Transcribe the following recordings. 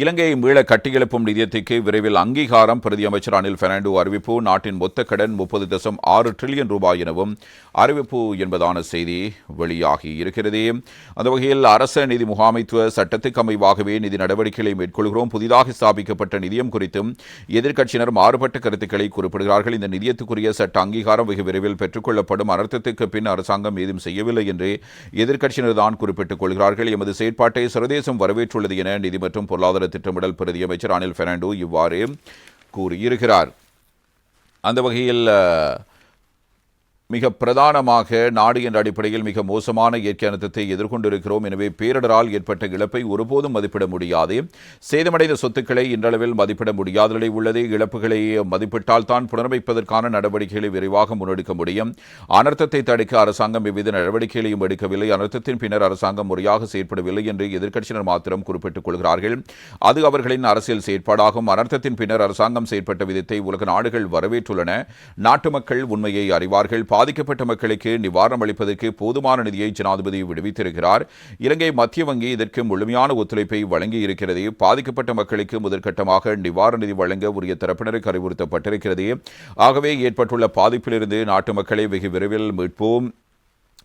இலங்கையை மீள கட்டியெழுப்பும் நிதியத்திற்கு விரைவில் அங்கீகாரம் பிரதி அமைச்சர் அனில் பெர்னாண்டோ அறிவிப்பு நாட்டின் மொத்த கடன் முப்பது தசம் ஆறு டிரில்லியன் ரூபாய் எனவும் அறிவிப்பு என்பதான செய்தி வெளியாகி இருக்கிறது. அந்த வகையில் அரச நிதி முகாமைத்துவ சட்டத்துக்கு அமைவாகவே நிதி நடவடிக்கைகளை மேற்கொள்கிறோம். புதிதாக ஸ்தாபிக்கப்பட்ட நிதியம் குறித்தும் எதிர்க்கட்சியினர் மாறுபட்ட கருத்துக்களை குறிப்பிடுகிறார்கள். இந்த நிதியத்துக்குரிய சட்ட அங்கீகாரம் வெகு விரைவில் பெற்றுக்கொள்ளப்படும். அனர்த்தத்துக்கு பின் அரசாங்கம் ஏதும் செய்யவில்லை என்று எதிர்க்கட்சியினர் தான் குறிப்பிட்டுக் கொள்கிறார்கள். எமது செயற்பாட்டை சர்வதேசம் வரவேற்றுள்ளது என நிதி மற்றும் பொருளாதார திட்டமிடல் பிரதி அமைச்சர் அனில் பெர்னாண்டோ இவ்வாறு கூறியிருக்கிறார். அந்த வகையில் மிக பிரதானமாக நாடு என்ற அடிப்படையில் மிக மோசமான இயற்கை அனர்த்தத்தை எதிர்கொண்டிருக்கிறோம். எனவே பேரிடரால் ஏற்பட்ட இழப்பை ஒருபோதும் மதிப்பிட முடியாது. சேதமடைந்த சொத்துக்களை இன்றளவில் மதிப்பிட முடியாத நிலை உள்ளது. இழப்புகளை மதிப்பிட்டால் தான் புனரமைப்பதற்கான நடவடிக்கைகளை விரைவாக முன்னெடுக்க முடியும். அனர்த்தத்தை தடுக்க அரசாங்கம் எவ்வித நடவடிக்கைகளையும் எடுக்கவில்லை. அனர்த்தத்தின் பின்னர் அரசாங்கம் முறையாக செயற்படவில்லை என்று எதிர்க்கட்சியினர் மாத்திரம் குறிப்பிட்டுக் கொள்கிறார்கள். அது அவர்களின் அரசியல் செயற்பாடாகும். அனர்த்தத்தின் பின்னர் அரசாங்கம் செயற்பட்ட விதத்தை உலக நாடுகள் வரவேற்றுள்ளன. நாட்டு மக்கள் உண்மையை அறிவார்கள். பாதிக்கப்பட்ட மக்களுக்கு நிவாரணம் அளிப்பதற்கு போதுமான நிதியை ஜனாதிபதி விடுவித்திருக்கிறார். இலங்கை மத்திய வங்கி இதற்கு முழுமையான ஒத்துழைப்பை வழங்கியிருக்கிறது. பாதிக்கப்பட்ட மக்களுக்கு முதற்கட்டமாக நிவாரண நிதி வழங்க உரிய தரப்பினருக்கு அறிவுறுத்தப்பட்டிருக்கிறது. ஆகவே ஏற்பட்டுள்ள பாதிப்பிலிருந்து நாட்டு மக்களை வெகு விரைவில் மீட்போம்.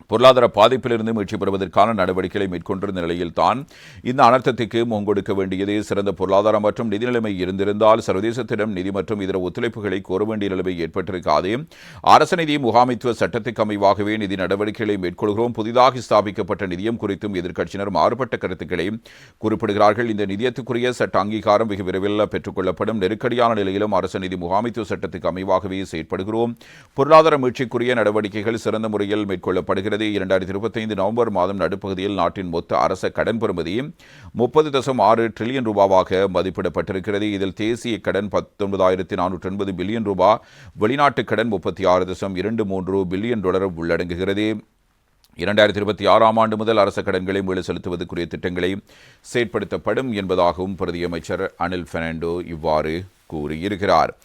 பொருளாதார பாதிப்பிலிருந்து மீட்சி பெறுவதற்கான நடவடிக்கைகளை மேற்கொண்டிருந்த நிலையில்தான் இந்த அனர்த்தத்துக்கு முங்கொடுக்க வேண்டியது சிறந்த பொருளாதார மற்றும் நிதி நிலைமை இருந்திருந்தால் சர்வதேசத்திடம் நிதி மற்றும் இதர ஒத்துழைப்புகளை கோர வேண்டிய நிலைமை ஏற்பட்டிருக்காது. அரச நிதி முகாமைத்துவ சட்டத்துக்கு அமைவாகவே நிதி நடவடிக்கைகளை மேற்கொள்கிறோம். புதிதாக ஸ்தாபிக்கப்பட்ட நிதியம் குறித்தும் எதிர்க்கட்சியினர் மாறுபட்ட கருத்துக்களை குறிப்பிடுகிறார்கள். இந்த நிதியத்துக்குரிய சட்ட அங்கீகாரம் வெகு விரைவில் பெற்றுக்கொள்ளப்படும் நெருக்கடியான நிலையிலும் அரச நிதி முகாமைத்துவ சட்டத்துக்கு அமைவாகவே செயற்படுகிறோம். பொருளாதார மீட்சிக்குரிய நடவடிக்கைகள் சிறந்த முறையில் மேற்கொள்ளப்படுகிறது. வருகிறது. இரண்டாயிரத்தி இருபத்தைந்து நவம்பர் மாதம் நடுப்பகுதியில் நாட்டின் மொத்த அரச கடன் பெறுமதி முப்பது தசம் ஆறு ட்ரில்லியன் ரூபாவாக மதிப்பிடப்பட்டிருக்கிறது. இதில் தேசிய கடன் பத்தொன்பதாயிரத்தி நானூற்றி எண்பது பில்லியன் ரூபாய் வெளிநாட்டு கடன் முப்பத்தி ஆறு தசம் இரண்டு மூன்று பில்லியன் டாலர் உள்ளடங்குகிறது. இரண்டாயிரத்தி இருபத்தி ஆறாம் ஆண்டு முதல் அரச கடன்களை மீள செலுத்துவதற்குரிய திட்டங்களை செயற்படுத்தப்படும் என்பதாகவும் பிரதியமைச்சர் அனில் பெர்னாண்டோ இவ்வாறு கூறியிருக்கிறார்.